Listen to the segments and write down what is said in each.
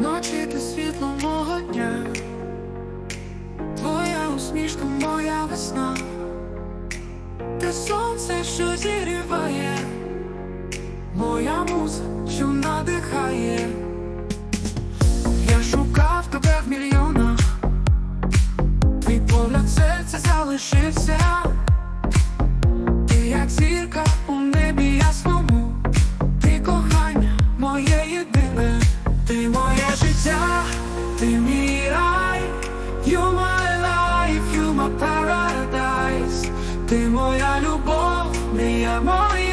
ночі ти світло мого дня, твоя усмішка, моя весна, ти сонце, що зігріває, моя муза, що надихає. my paradise Ти моя любов, мія моя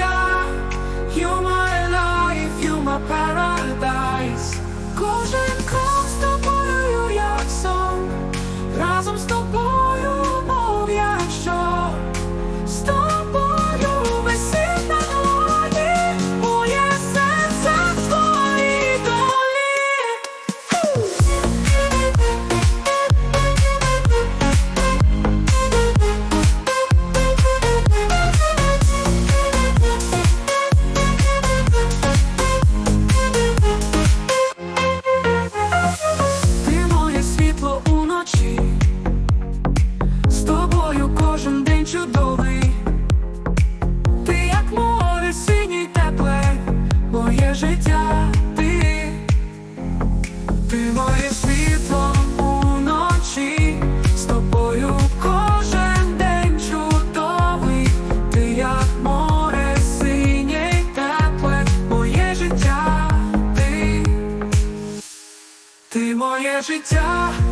життя.